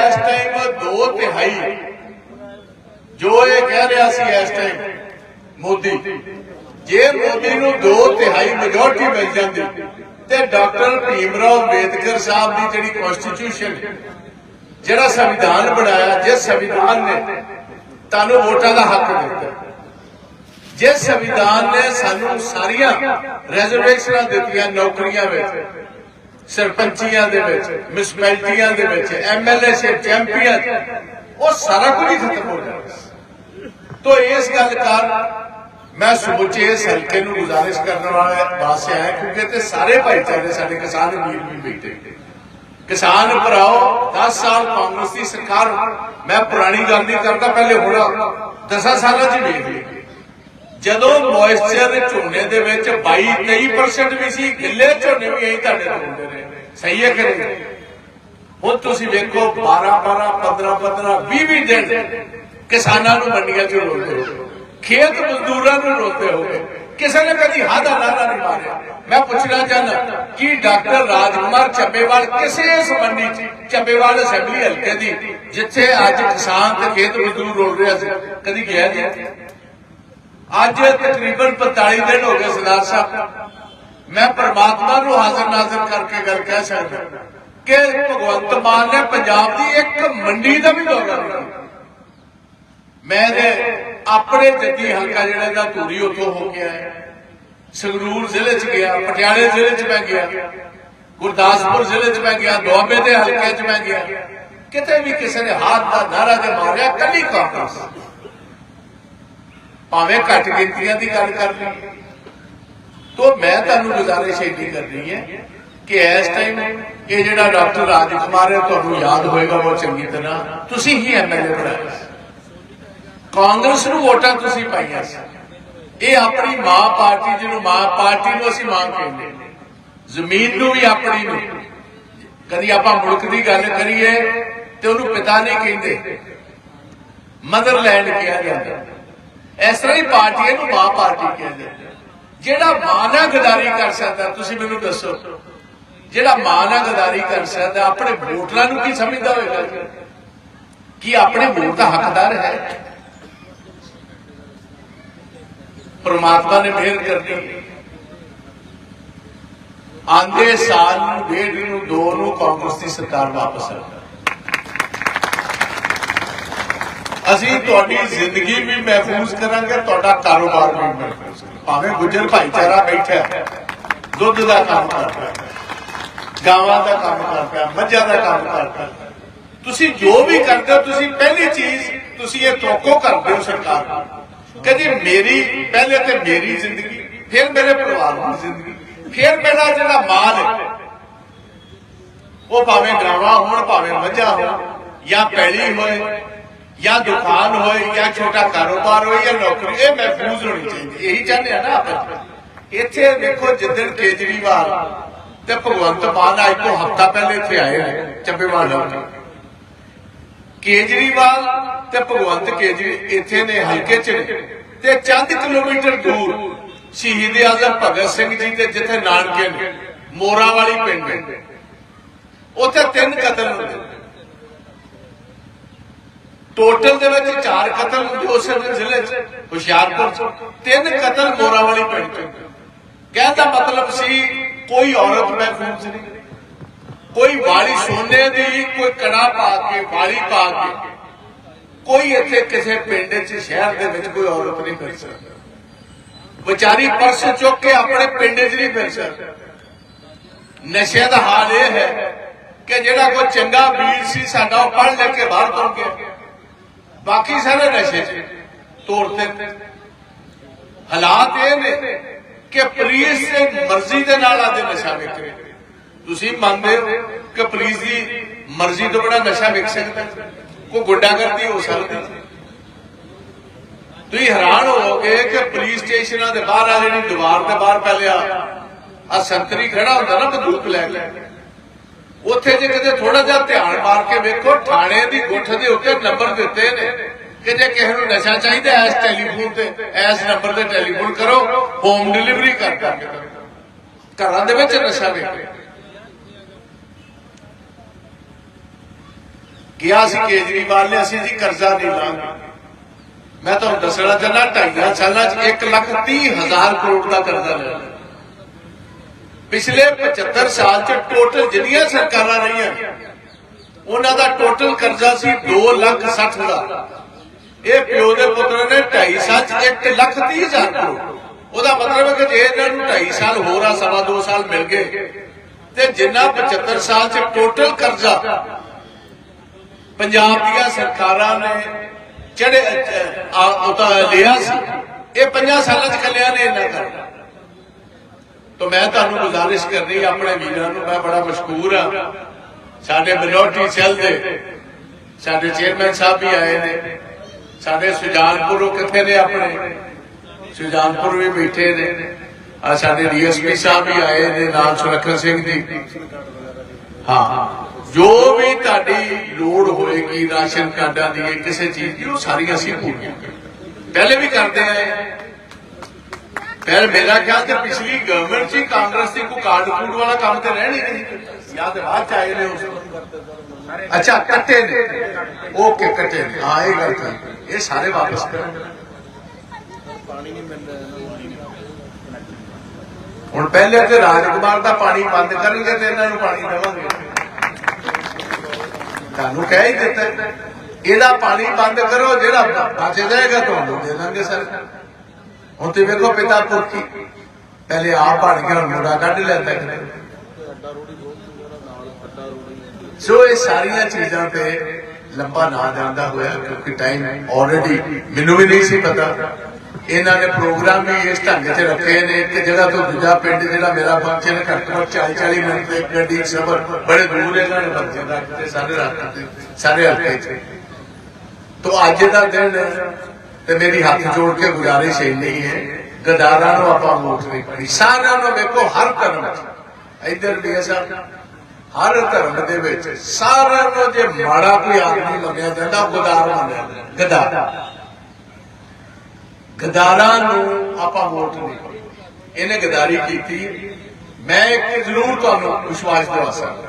ਇਸ ਟਾਈਮ ਦੋ ਤਿਹਾਈ। ਜੋ ਇਹ ਕਹਿ ਰਿਹਾ ਸੀ ਇਸ ਟਾਈਮ ਮੋਦੀ। ਜੇ ਮੋਦੀ ਨੂੰ ਦੋ ਤਿਹਾਈ ਮੈਜੋਰਟੀ ਮਿਲ ਜਾਂਦੀ, ਤੇ ਡਾਕਟਰ ਭੀਮਰਾਓ ਅੰਬੇਦਕਰ ਸਾਹਿਬ ਦੀ ਜਿਹੜੀ ਕਨਸਟੀਟਿਊਸ਼ਨ ਜਿਹੜਾ ਸੰਵਿਧਾਨ ਬਣਾਇਆ, ਜਿਸ ਸੰਵਿਧਾਨ ਨੇ ਤੁਹਾਨੂੰ ਵੋਟਾਂ ਦਾ ਹੱਕ ਦਿੱਤਾ। ਜਿਸ ਸੰਵਿਧਾਨ ਨੇ ਸਾਨੂੰ ਸਾਰੀਆਂ ਰਿਜ਼ਰਵੇਸ਼ਨਾਂ ਦਿੱਤੀਆਂ ਨੌਕਰੀਆਂ ਵਿੱਚ ਸਰਪੰਚੀਆਂ ਦੇ ਵਿੱਚ ਮਿਸਪੈਲਟੀਆਂ ਦੇ ਵਿੱਚ ਐਮਐਲਏ ਸੇ ਚੈਂਪੀਅਨ ਉਹ ਸਾਰਾ ਕੁਝ ਹੀ ਖਤਮ ਹੋ ਜਾਣਾ ਤੋ ਇਸ ਗੱਲ ਕਰ ਮੈਂ ਸਮੁੱਚੇ ਇਸ ਹਲਕੇ ਨੂੰ ਗੁਜ਼ਾਰਿਸ਼ ਕਰਨ ਵਾਲਾ ਵਾਸਤੇ ਆਇਆ ਕਿਉਂਕਿ ਤੇ ਸਾਰੇ ਭਾਈਚਾਰੇ ਸਾਡੇ ਕਿਸਾਨ ਵੀਰ ਵੀ ਬੈਠੇ ਕਿਸਾਨ ਭਰਾਓ 10 ਸਾਲ ਕਾਂਗਰਸ ਦੀ ਸਰਕਾਰ, ਮੈਂ ਪੁਰਾਣੀ ਗੱਲ ਨਹੀਂ ਕਰਦਾ, ਪਹਿਲੇ ਹੋਣਾ 10 ਸਾਲਾਂ 'ਚ ਵੇਖ ਲਈ ਜਦੋਂ ਮੋਇਸਚਰ ਝੋਨੇ ਦੇ ਵਿੱਚ 22 23% ਵੀ ਸੀ, ਗਿੱਲੇ ਝੋਨੇ ਵੀ ਐਂ ਤੁਹਾਡੇ ਤੋਂ ਹੁੰਦੇ ਨੇ। ਸਹੀ ਹੈ ਕਿ ਨਹੀਂ? ਹੁਣ ਤੁਸੀਂ ਵੇਖੋ 12 12 15 15 20 20 ਦਿਨ ਕਿਸਾਨਾਂ ਨੂੰ ਮੰਡੀਆਂ 'ਚ ਰੋਲਦੇ ਹੋ ਖੇਤ ਮਜ਼ਦੂਰਾਂ ਨੂੰ ਰੋਲਦੇ ਹੋ ਕਿਸੇ ਨੇ ਕਦੀ ਹਾਂ ਦਾ ਨਹੀਂ ਮਾਰਿਆ। ਮੈਂ ਪੁੱਛਣਾ ਚਾਹੁੰਦਾ ਕਿ ਡਾਕਟਰ ਰਾਜਕੁਮਾਰ ਚੱਬੇਵਾਲ ਕਿਸੇ ਇਸ ਮੰਡੀ 'ਚ, ਚੱਬੇਵਾਲ ਅਸੈਂਬਲੀ ਹਲਕੇ ਦੀ, ਜਿੱਥੇ ਅੱਜ ਕਿਸਾਨ ਤੇ ਖੇਤ ਮਜ਼ਦੂਰ ਰੋਲ ਰਿਹਾ ਸੀ? ਕਦੀ ਗਿਆ ਜੀ? ਅੱਜ ਤਕਰੀਬਨ 45 ਦਿਨ ਹੋ ਗਏ ਸਰਦਾਰ ਸਾਹਿਬ। ਮੈਂ ਪਰਮਾਤਮਾ ਨੂੰ ਹਾਜ਼ਰ ਨਾਜ਼ਰ ਕਰਕੇ ਗੱਲ ਕਹਿ ਸਕਦਾ ਕਿ ਭਗਵੰਤ ਮਾਨ ਨੇ ਪੰਜਾਬ ਦੀ ਇੱਕ ਮੰਡੀ ਦਾ ਵੀ ਦੌਰਾ ਨਹੀਂ ਮੈਂ ਆਪਣੇ ਜੱਦੀ ਹਲਕਾ ਜਿਹੜਾ ਦਾ ਧੂਰੀ ਉੱਥੋਂ ਹੋ ਕੇ ਆਇਆ। ਸੰਗਰੂਰ ਜ਼ਿਲ੍ਹੇ 'ਚ ਗਿਆ, ਪਟਿਆਲੇ ਜ਼ਿਲ੍ਹੇ 'ਚ ਮੈਂ ਗਿਆ। ਗੁਰਦਾਸਪੁਰ ਜ਼ਿਲ੍ਹੇ 'ਚ ਮੈਂ ਗਿਆ, ਦੁਆਬੇ ਦੇ ਹਲਕੇ 'ਚ ਮੈਂ ਗਿਆ। ਕਿਤੇ ਵੀ ਕਿਸੇ ਨੇ ਹੱਥ ਦਾ ਨਾਰਾ ਤੇ ਮਾਰਿਆ, ਕੱਲੀ ਕਾਂਗਰਸ। ਭਾਵੇਂ ਘੱਟ ਗਿਣਤੀਆਂ ਦੀ ਗੱਲ ਕਰ ਲਈ ਤੋਂ ਮੈਂ ਤੁਹਾਨੂੰ ਗੁਜ਼ਾਰਿਸ਼ ਇਹੀ ਕਰਨੀ ਹੈ ਕਿ ਇਸ ਟਾਈਮ ਇਹ ਜਿਹੜਾ ਡਾਕਟਰ ਰਾਜਕੁਮਾਰ ਹੈ, ਤੁਹਾਨੂੰ ਯਾਦ ਹੋਏਗਾ ਉਹ ਚੰਗੀ ਤਰ੍ਹਾਂ। ਤੁਸੀਂ ਹੀ ਐਮਐਲਏ ਬਣਾਇਆ ਕਾਂਗਰਸ ਨੂੰ ਵੋਟਾਂ ਤੁਸੀਂ ਪਾਈਆਂ ਸੀ। ਇਹ ਆਪਣੀ ਮਾਂ ਪਾਰਟੀ ਜਿਹਨੂੰ ਮਾਂ ਪਾਰਟੀ ਨੂੰ ਅਸੀਂ ਮਾਂ ਕਹਿੰਦੇ ਜ਼ਮੀਨ ਨੂੰ ਵੀ ਆਪਣੀ ਨੂੰ। ਕਦੀ ਆਪਾਂ ਮੁਲਕ ਦੀ ਗੱਲ ਕਰੀਏ ਤੇ ਉਹਨੂੰ ਪਿਤਾ ਨਹੀਂ ਕਹਿੰਦੇ। ਮਦਰਲੈਂਡ ਕਿਹਾ ਜਾਂਦਾ। ਇਸ ਤਰ੍ਹਾਂ ਹੀ ਪਾਰਟੀਆਂ ਨੂੰ ਮਾਂ ਪਾਰਟੀ ਕਹਿੰਦੇ ਜਿਹੜਾ ਮਾਂ ਨਾਲ ਗਦਾਰੀ ਕਰ ਸਕਦਾ, ਤੁਸੀਂ ਮੈਨੂੰ ਦੱਸੋ। ਜਿਹੜਾ ਮਾਂ ਨਾਲ ਗਦਾਰੀ ਕਰ ਸਕਦਾ, ਆਪਣੇ ਵੋਟਰਾਂ ਨੂੰ ਕੀ ਸਮਝਦਾ ਹੋਵੇਗਾ? ਕੀ ਆਪਣੇ ਵੋਟ ਦਾ ਹੱਕਦਾਰ ਹੈ? ਪਰਮਾਤਮਾ ਨੇ ਮਿਹਰ ਕਰਨੀ। ਆਂਦੇ ਸਾਲ ਨੂੰ, ਡੇਢ ਨੂੰ, ਦੋ ਨੂੰ ਕਾਂਗਰਸ ਦੀ ਸਰਕਾਰ ਵਾਪਸ ਆਉਂਦੀ ਅਸੀਂ ਤੁਹਾਡੀ ਜ਼ਿੰਦਗੀ ਵੀ ਮਹਿਫੂਜ਼ ਕਰਾਂਗੇ, ਤੁਹਾਡਾ ਕਾਰੋਬਾਰ ਵੀ ਮਹਿਫੂਜ਼ ਭਾਵੇਂ ਗੁੱਜਰ ਭਾਈਚਾਰਾ ਬੈਠਾ ਦੁੱਧ ਦਾ ਕੰਮ ਕਰਦਾ ਗਾਵਾਂ ਦਾ ਕੰਮ ਕਰਦਾ ਮੱਝਾਂ ਦਾ ਕੰਮ ਕਰਦਾ ਤੁਸੀਂ ਜੋ ਵੀ ਕਰਦੇ ਹੋ, ਤੁਸੀਂ ਪਹਿਲੀ ਚੀਜ਼ ਤੁਸੀਂ ਇਹ ਤੋਕੋ ਕਰਦੇ ਹੋ ਸਰਕਾਰ ਨੂੰ ਮੇਰੀ, ਪਹਿਲੇ ਤੇ ਮੇਰੀ ਜ਼ਿੰਦਗੀ, ਫਿਰ ਮੇਰੇ ਪਰਿਵਾਰ ਦੀ ਜ਼ਿੰਦਗੀ, ਫਿਰ ਮੇਰਾ ਜਿਹੜਾ ਮਾਲ ਹੈ, ਉਹ ਭਾਵੇਂ ਗਾਵਾਂ ਹੋਣ, ਭਾਵੇਂ ਮੱਝਾਂ ਹੋਣ, ਜਾਂ ਪੈਲੀ ਹੋਏ ਜਾਂ ਦੁਕਾਨ ਹੋਏ ਜਾਂ ਛੋਟਾ ਕਾਰੋਬਾਰ ਹੋਏ ਜਾਂ ਨੌਕਰੀ, ਇਹ ਮਹਿਫੂਜ਼ ਹੋਣੀ ਚਾਹੀਦੀ ਇਹੀ ਚਾਹੁੰਦੇ ਆ ਨਾ ਆਪਾਂ ਇੱਥੇ ਦੇਖੋ ਜਿੱਦਣ ਕੇਜਰੀਵਾਲ ਤੇ ਭਗਵੰਤ ਮਾਨ ਅੱਜ ਤੋਂ ਹਫਤਾ ਪਹਿਲੇ ਇੱਥੇ ਆਏ ਨੇ, ਚੱਬੇਵਾਲ ਕੇਜਰੀਵਾਲ ਤੇ ਭਗਵੰਤ ਕੇਜਰੀ ਇੱਥੇ ਨੇ, ਹਲਕੇ ਚ ਨੇ। ਤੇ ਚੰਦ ਕਿਲੋਮੀਟਰ ਦੂਰ ਸ਼ਹੀਦ ਆਜ਼ਮ ਭਗਤ ਸਿੰਘ ਜੀ ਦੇ ਜਿੱਥੇ ਨਾਨਕੇ ਨੇ ਮੋਰਾ ਵਾਲੀ ਪਿੰਡ ਹੈ ਉੱਥੇ ਤਿੰਨ ਕਤਲ ਹੁੰਦੇ ਟੋਟਲ ਦੇ ਵਿੱਚ ਚਾਰ ਕਤਲ ਹੁੰਦੇ ਉਸ ਜ਼ਿਲ੍ਹੇ 'ਚ, ਹੁਸ਼ਿਆਰਪੁਰ 'ਚ, ਤਿੰਨ ਕਤਲ ਮੋਰਾ ਵਾਲੀ ਪਿੰਡ 'ਚ। ਕਹਿਣ ਦਾ ਮਤਲਬ ਸੀ, ਕੋਈ ਔਰਤ ਮਹਿਫੂਜ਼ ਨਹੀਂ, ਕੋਈ ਵਾਲੀ ਸੋਨੇ ਦੀ, ਕੋਈ ਕੜਾ ਪਾ ਕੇ, ਵਾਲੀ ਪਾ ਕੇ। ਕੋਈ ਇੱਥੇ ਕਿਸੇ ਪਿੰਡ 'ਚ, ਸ਼ਹਿਰ ਦੇ ਵਿੱਚ ਕੋਈ ਔਰਤ ਨਹੀਂ ਕਰ ਸਕਦੀ। ਵਿਚਾਰੀ ਪਰਸ ਚੁੱਕ ਕੇ ਆਪਣੇ ਪਿੰਡ 'ਚ ਨਹੀਂ ਫਿਰ ਸਕਦੀ। ਨਸ਼ੇ ਦਾ ਹਾਲ ਇਹ ਹੈ ਕਿ ਜਿਹੜਾ ਕੋਈ ਚੰਗਾ ਵੀਰ ਸੀ, ਸਾਡਾ ਉਹ ਪੜ੍ਹ ਲੈ ਕੇ ਬਾਹਰ ਤੁਰ ਗਿਆ। ਬਾਕੀ ਸਾਰੇ ਨਸ਼ੇ 'ਚ। ਹਾਲਾਤ ਇਹ ਨੇ ਕਿ ਪੁਲਿਸ ਦੀ ਮਰਜ਼ੀ ਦੇ ਨਾਲ ਆਦੇ ਨਸ਼ਾ ਵੇਚ ਰਹੇ। ਤੁਸੀਂ ਮੰਨਦੇ ਹੋ ਕਿ ਪੁਲਿਸ ਦੀ ਮਰਜ਼ੀ ਤੋਂ ਬੜਾ ਨਸ਼ਾ ਵੇਚ ਸਕਦਾ ਕੋਈ ਗੁੰਡਾਗਰਦੀ ਹੋ ਸਕਦੀ ਤੁਸੀਂ ਹੈਰਾਨ ਹੋਵੋਗੇ ਕਿ ਪੁਲਿਸ ਸਟੇਸ਼ਨਾਂ ਦੇ ਬਾਹਰ ਆ ਜਿਹੜੀ ਦੀਵਾਰ ਦੇ ਬਾਹਰ ਪਹਿਲੇ ਆ ਆ ਸੰਤਰੀ ਖੜਾ ਹੁੰਦਾ ਨਾ, ਬੰਦੂਕ ਲੈ ਕੇ। ਉੱਥੇ ਜੇ ਕਿਤੇ ਥੋੜਾ ਜਿਹਾ ਧਿਆਨ ਮਾਰ ਕੇ ਵੇਖੋ, ਥਾਣੇ ਦੀ ਗੁੱਠ ਦੇ ਉੱਤੇ ਨੰਬਰ ਦਿੱਤੇ ਨੇ। ਕਿ ਜੇ ਕਿਸੇ ਨੂੰ ਨਸ਼ਾ ਚਾਹੀਦਾ ਐਸ ਟੈਲੀਫੋਨ ਤੇ, ਐਸ ਨੰਬਰ ਤੇ ਟੈਲੀਫੋਨ ਕਰੋ, ਹੋਮ ਡਿਲੀਵਰੀ ਕਰ ਕਰਕੇ ਘਰਾਂ ਦੇ ਵਿੱਚ ਨਸ਼ਾ ਵੇਖੋ ਕਿਹਾ ਸੀ ਕੇਜਰੀਵਾਲ ਨੇ, ਅਸੀਂ ਜੀ ਕਰਜ਼ਾ ਨਹੀਂ ਲਾਂਗੇ। ਮੈਂ ਤੁਹਾਨੂੰ ਦੱਸਣਾ ਚਾਹੁੰਦਾ ਢਾਈਆਂ ਸਾਲਾਂ 'ਚ 1 ਲੱਖ 30 ਹਜ਼ਾਰ ਕਰੋੜ ਦਾ ਕਰਜ਼ਾ ਲਿਆ। ਪਿਛਲੇ 75 ਸਾਲ 'ਚ ਟੋਟਲ ਜਿੰਨੀਆਂ ਸਰਕਾਰਾਂ ਰਹੀਆਂ, ਉਹਨਾਂ ਦਾ ਟੋਟਲ ਕਰਜ਼ਾ ਸੀ 2 ਲੱਖ 60 ਦਾ ਇਹ ਪਿਓ ਦੇ ਪੁੱਤਰ ਨੇ 2.5 ਸਾਲ 'ਚ 1 ਲੱਖ 30 ਹਜ਼ਾਰ ਕਰੋੜ ਉਹਦਾ ਮਤਲਬ ਹੈ ਕਿ ਜੇ ਇਹਨਾਂ ਨੂੰ 2.5 ਸਾਲ ਹੋਰ ਆ, ਸਵਾ 2 ਸਾਲ ਮਿਲ ਗਏ, ਤੇ ਜਿੰਨਾ 75 ਸਾਲ 'ਚ ਟੋਟਲ ਕਰਜ਼ਾ ਪੰਜਾਬ ਦੀਆਂ ਸਰਕਾਰਾਂ ਨੇ ਜਿਹੜੇ ਉਹਦਾ ਲਿਆ ਸੀ, ਇਹ 50 ਸਾਲਾਂ 'ਚ ਕੱਲਿਆਂ ਨੇ ਇਹਨਾਂ ਕਰਨਾ ਤਾਂ ਮੈਂ ਤੁਹਾਨੂੰ ਗੁਜ਼ਾਰਿਸ਼ ਕਰਨੀ ਆਪਣੇ ਵੀਰਾਂ ਨੂੰ, ਮੈਂ ਬੜਾ ਮਸ਼ਕੂਰ ਆ। ਸਾਡੇ ਮਿਨੋਰਟੀ ਸੈੱਲ ਦੇ, ਸਾਡੇ ਚੇਅਰਮੈਨ ਸਾਹਿਬ ਵੀ ਆਏ ਨੇ। ਸਾਡੇ ਸੁਜਾਨਪੁਰੋਂ ਕਿੱਥੇ ਨੇ ਆਪਣੇ? ਸੁਜਾਨਪੁਰ ਵੀ ਬੈਠੇ ਨੇ। ਆ ਸਾਡੇ ਡੀਐਸਪੀ ਸਾਹਿਬ ਵੀ ਆਏ ਨੇ, ਨਾਲ ਸੁਰੱਖਿਆ ਸਿੰਘ ਦੀ ਹਾਂ, ਜੋ ਵੀ ਤੁਹਾਡੀ ਲੋੜ ਹੋਏਗੀ ਰਾਸ਼ਨ ਕਾਰਡਾਂ ਦੀ ਕਿਸੇ ਚੀਜ਼ ਦੀ, ਉਹ ਸਾਰੀਆਂ ਅਸੀਂ ਪੂਰੀਆਂ ਪਹਿਲੇ ਵੀ ਕਰਦੇ ਆਏ ਫਿਰ ਮੇਰਾ ਖਿਆਲ ਤੇ ਪਿਛਲੀ ਗਵਰਨਮੈਂਟ ਚ ਕਾਂਗਰਸ ਦੀ ਕੋਈ ਕਾਰਡ ਕੂਡ ਵਾਲਾ ਕੰਮ ਤੇ ਰਹਿਣ ਨਹੀਂ ਯਾਦ ਹੈ ਬਾਅਦ ਚ ਆਏ ਨੇ ਉਸ ਅੱਛਾ, ਕੱਟੇ ਨੇ। ਓਕੇ, ਕੱਟੇ ਨੇ। ਹਾਂ, ਇਹ ਗੱਲ ਠੀਕ ਇਹ ਸਾਰੇ ਵਾਪਸ ਕਰੋ ਹੁਣ ਪਹਿਲੇ ਤੇ ਰਾਜਕੁਮਾਰ ਦਾ ਪਾਣੀ ਬੰਦ ਕਰਨਗੇ ਤੇ ਇਹਨਾਂ ਨੂੰ ਪਾਣੀ ਦੇਵਾਂਗੇ। ਤੁਹਾਨੂੰ ਕਹਿ ਹੀ ਦਿੱਤਾ। ਇਹਦਾ ਪਾਣੀ ਬੰਦ ਕਰੋ, ਜਿਹੜਾ ਬਚ ਜਾਏਗਾ ਤੁਹਾਨੂੰ ਦੇ ਦਾਂਗੇ ਸਰ। ਹੁਣ ਤੇ ਵੇਖੋ ਪਿਤਾ ਪੁੱਤੀ ਪਹਿਲੇ ਆਪ ਬਣ ਕੇ ਹੁਣ ਮੁੰਡਾ ਕੱਢ ਲੈਂਦਾ ਕਿਤੇ। ਸੋ ਇਹ ਸਾਰੀਆਂ ਚੀਜ਼ਾਂ ਤੇ ਲੰਬਾ ਨਾ ਜਾਂਦਾ ਹੋਇਆ, ਕਿਉਂਕਿ ਟਾਈਮ ਆਲਰੇਡੀ ਮੈਨੂੰ ਵੀ ਨਹੀਂ ਸੀ ਪਤਾ। ਇਹਨਾਂ ਨੇ ਪ੍ਰੋਗਰਾਮ ਵੀ ਇਸ ਢੰਗ 'ਚ ਰੱਖੇ ਨੇ ਕਿ ਜਿਹੜਾ ਤੋਂ ਦੂਜਾ ਪਿੰਡ, ਜਿਹੜਾ ਮੇਰਾ ਫੰਕਸ਼ਨ ਘੱਟ ਘੱਟ 40 40 ਮਿੰਟ ਦੇ ਗੱਡੀ 'ਚ ਸਫ਼ਰ, ਬੜੇ ਦੂਰ ਇਹਨਾਂ ਨੇ ਫੰਕਸ਼ਨ ਰੱਖਦੇ ਸਾਰੇ ਰਾਤ ਦੇ ਸਾਰੇ ਹਲਕੇ 'ਚ। ਤੋ ਅੱਜ ਦਾ ਦਿਨ ਤੇ ਮੇਰੀ ਹੱਥ ਜੋੜ ਕੇ ਗੁਜ਼ਾਰਿਸ਼ ਇੰਨੀ ਹੈ ਗਦਾਰਾਂ ਨੂੰ ਆਪਾਂ ਵੋਟ ਨਹੀਂ ਪਾਈ। ਸਾਰਿਆਂ ਨੂੰ ਵੇਖੋ ਹਰ ਧਰਮ 'ਚ। ਇੱਧਰ ਵੀ ਐਸਾ ਹਰ ਧਰਮ ਦੇ ਵਿੱਚ ਸਾਰਿਆਂ ਨੂੰ ਜੇ ਮਾੜਾ ਕੋਈ ਆਦਮੀ ਮੰਨਿਆ ਜਾਂਦਾ ਗਦਾਰ ਮੰਨਿਆ ਜਾਂਦਾ। ਗਦਾਰ। ਗਦਾਰਾਂ ਨੂੰ ਆਪਾਂ ਵੋਟ ਨਹੀਂ ਪਾਈ ਇਹਨੇ ਗਦਾਰੀ ਕੀਤੀ। ਮੈਂ ਇੱਕ ਜ਼ਰੂਰ ਤੁਹਾਨੂੰ ਵਿਸ਼ਵਾਸ ਦਿਵਾ ਸਕਦਾ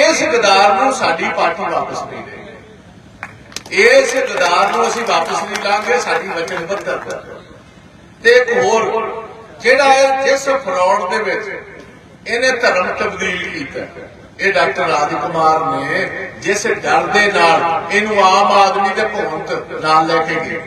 ਇਸ ਗਦਾਰ ਨੂੰ ਸਾਡੀ ਪਾਰਟੀ ਵਾਪਸ ਨਹੀਂ ਦੇਗੀ ਇਸ ਗਦਾਰ ਨੂੰ ਅਸੀਂ ਵਾਪਸ ਨਹੀਂ ਲਾਂਗੇ, ਸਾਡੀ ਵਚਨਬੱਧਤਾ ਤੇ ਇੱਕ ਹੋਰ, ਜਿਹੜਾ ਇਹ ਜਿਸ ਫਰੌਡ ਦੇ ਵਿੱਚ ਇਹਨੇ ਧਰਮ ਤਬਦੀਲ ਕੀਤਾ। ਇਹ ਡਾਕਟਰ ਰਾਜ ਕੁਮਾਰ ਨੇ ਜਿਸ ਡਰ ਦੇ ਨਾਲ ਇਹਨੂੰ ਆਮ ਆਦਮੀ ਦੇ ਭਵੰਤ ਨਾਲ ਲੈ ਕੇ ਗਏ।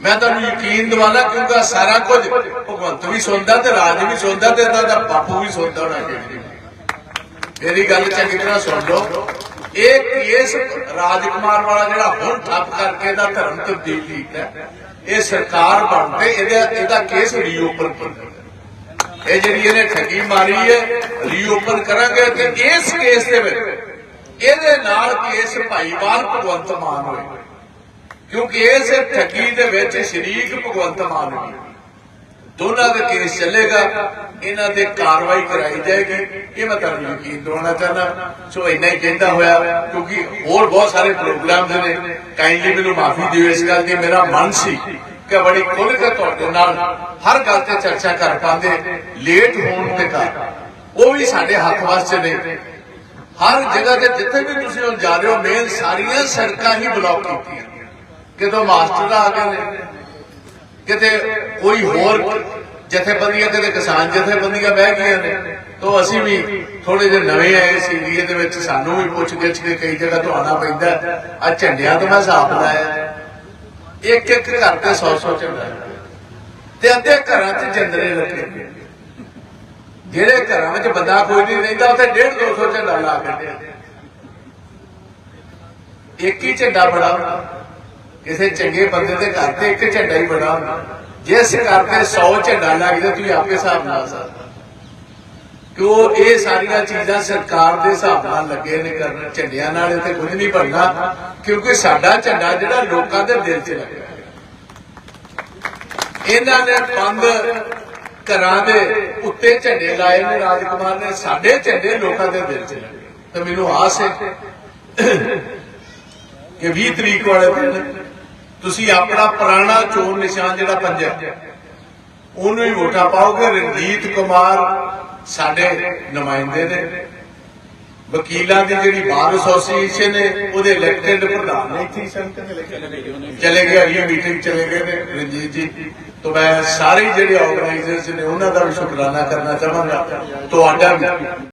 ਮੈਂ ਤੁਹਾਨੂੰ ਯਕੀਨ ਦਿਵਾਲਾ ਕਿਉਂਕਿ ਸਾਰਾ ਕੁਝ ਭਗਵੰਤ ਵੀ ਸੁਣਦਾ ਤੇ ਰਾਜ ਵੀ ਸੁਣਦਾ ਤੇ ਇਹਦਾ ਦਾ ਬਾਪੂ ਵੀ ਸੁਣਦਾ ਹੋਣਾ। ਕਿ ਮੇਰੀ ਗੱਲ ਚੰਗੀ ਤਰ੍ਹਾਂ ਸੁਣ ਲਓ। ਇਹ ਕੇਸ ਰਾਜਕੁਮਾਰ ਵਾਲਾ ਜਿਹੜਾ ਹੁਣ ਠੱਪ ਕਰਕੇ ਇਹਦਾ ਧਰਮ ਤਬਦੀਲ ਕੀਤਾ ਇਹ ਸਰਕਾਰ ਬਣਦੇ, ਇਹਦਾ ਇਹਦਾ ਕੇਸ ਰੀਓਪਨ ਕੀਤਾ ਇਹ ਜਿਹੜੀ ਇਹਨੇ ਠੱਗੀ ਮਾਰੀ ਹੈ, ਰੀਓਪਨ ਕਰਾਂਗੇ ਤੇ ਇਸ ਕੇਸ ਦੇ ਵਿੱਚ ਇਹਦੇ ਨਾਲ ਕੇਸ ਭਾਈਵਾਲ ਭਗਵੰਤ ਮਾਨ ਹੋਏ। ਕਿਉਂਕਿ ਇਸ ਠੱਗੀ ਦੇ ਵਿੱਚ ਸ਼ਰੀਕ ਭਗਵੰਤ ਮਾਨ ਹੋਏ ਦੋਨਾਂ ਦੇ ਕੇਸ ਚੱਲੇਗਾ, ਇਹਨਾਂ ਤੇ ਕਾਰਵਾਈ ਕਰਾਈ ਜਾਏਗੀ। ਇਹ ਮੈਂ ਤੁਹਾਨੂੰ ਯਕੀਨ ਦਿਵਾਉਣਾ ਚਾਹੁੰਦਾ। ਸੋ ਇੰਨਾ ਹੀ ਕਹਿੰਦਾ ਹੋਇਆ, ਕਿਉਂਕਿ ਹੋਰ ਬਹੁਤ ਸਾਰੇ ਪ੍ਰੋਗਰਾਮ ਨੇ। ਕਾਈਂਡਲੀ ਮੈਨੂੰ ਮਾਫੀ ਦਿਓ ਇਸ ਗੱਲ ਦੀ। ਮੇਰਾ ਮਨ ਸੀ ਕਿ ਬੜੀ ਖੁੱਲ੍ਹ ਕੇ ਤੁਹਾਡੇ ਨਾਲ ਹਰ ਗੱਲ ਤੇ ਚਰਚਾ ਕਰ ਪਾਉਂਦੇ। ਲੇਟ ਹੋਣ ਦੇ ਕਾਰਨ ਉਹ ਵੀ ਸਾਡੇ ਹੱਥ ਵਾਸਤੇ ਨੇ। ਹਰ ਜਗ੍ਹਾ ਤੇ ਜਿੱਥੇ ਵੀ ਤੁਸੀਂ ਹੁਣ ਜਾ ਰਹੇ ਹੋ ਮੇਨ ਸਾਰੀਆਂ ਸੜਕਾਂ ਹੀ ਬਲੌਕ ਕੀਤੀਆਂ। ਕਿਤੋਂ ਮਾਸਟਰ ਆ ਗਏ ਨੇ ਕਿਤੇ ਕੋਈ ਹੋਰ ਜਥੇਬੰਦੀਆਂ ਕਿਤੇ ਕਿਸਾਨ ਜਥੇਬੰਦੀਆਂ ਬਹਿ ਗਈਆਂ ਨੇ, ਤੋਂ ਅਸੀਂ ਵੀ ਥੋੜੇ ਜਿਹੇ ਨਵੇਂ ਆਏ ਸੀ ਏਰੀਏ ਦੇ ਵਿੱਚ ਸਾਨੂੰ ਵੀ ਪੁੱਛ ਗਿੱਛ ਕੇ ਕਈ ਜਗ੍ਹਾ ਤੋਂ ਆਉਣਾ ਪੈਂਦਾ ਆ ਝੰਡਿਆਂ ਤੋਂ ਮੈਂ ਹਿਸਾਬ ਲਾਇਆ। ਇੱਕ ਇੱਕ ਘਰ ਤੇ 100 100 ਝੰਡਾ ਤੇ ਅੱਧੇ ਘਰਾਂ 'ਚ ਜੰਦਰੇ ਲੱਗੇ ਜਿਹੜੇ ਘਰਾਂ ਵਿੱਚ ਬੰਦਾ ਕੋਈ ਨਹੀਂ ਰਹਿੰਦਾ, ਉੱਥੇ 1.5 200 ਝੰਡਾ ਲਾ ਕੇ ਇੱਕ ਹੀ ਝੰਡਾ ਬੜਾ ਕਿਸੇ ਚੰਗੇ ਬੰਦੇ ਦੇ ਘਰ ਤੇ ਇੱਕ ਝੰਡਾ ਹੀ ਬੜਾ ਹੁੰਦਾ। ਜਿਸ ਘਰ ਤੇ 100 ਝੰਡਾ ਲੱਗਦਾ ਤੁਸੀਂ ਆਪੇ ਹਿਸਾਬ ਲਾ ਸਕਦੇ ਕਿਉਂ? ਇਹ ਸਾਰੀਆਂ ਚੀਜ਼ਾਂ ਸਰਕਾਰ ਦੇ ਹਿਸਾਬ ਨਾਲ ਲੱਗੇ ਨੇ ਕਰਨ, ਝੰਡਿਆਂ ਨਾਲ ਇੱਥੇ ਕੁਝ ਨਹੀਂ ਬਣਨਾ ਕਿਉਂਕਿ ਸਾਡਾ ਝੰਡਾ ਜਿਹੜਾ ਲੋਕਾਂ ਦੇ ਦਿਲ 'ਚ ਲੱਗਿਆ ਇਹਨਾਂ ਨੇ ਬੰਦ ਘਰਾਂ ਦੇ ਉੱਤੇ ਝੰਡੇ ਲਾਏ ਨੇ। ਰਾਜਕੁਮਾਰ ਨੇ ਸਾਡੇ ਝੰਡੇ ਲੋਕਾਂ ਦੇ ਦਿਲ 'ਚ ਲੱਗੇ। ਤੇ ਮੈਨੂੰ ਆਸ ਹੈ ਕਿ 20 ਤਰੀਕ ਵਾਲੇ ਦਿਨ ਤੁਸੀਂ ਆਪਣਾ ਪੁਰਾਣਾ ਚੋਣ ਨਿਸ਼ਾਨ ਜਿਹੜਾ ਪੰਜਾ ਉਹਨੂੰ ਹੀ ਵੋਟਾਂ ਪਾਓਗੇ। ਰਣਜੀਤ ਕੁਮਾਰ ਸਾਡੇ ਨੁਮਾਇੰਦੇ ਨੇ। ਵਕੀਲਾਂ ਦੀ ਜਿਹੜੀ ਬਾਰ ਐਸੋਸੀਏਸ਼ਨ ਹੈ ਉਹਦੇ ਇਲੈਕਟਡ ਪ੍ਰਧਾਨ ਨੇ। ਇੱਥੇ ਚਲੇ ਗਏ ਅਗਲੀ ਮੀਟਿੰਗ ਚਲੇ ਗਏ ਨੇ ਰਣਜੀਤ ਜੀ। ਤੋਂ ਮੈਂ ਸਾਰੇ ਜਿਹੜੇ ਆਰਗੇਨਾਈਜ਼ਰਸ ਨੇ ਉਹਨਾਂ ਦਾ ਵੀ ਸ਼ੁਕਰਾਨਾ ਕਰਨਾ ਚਾਹਾਂਗਾ। ਤੁਹਾਡਾ ਵੀ।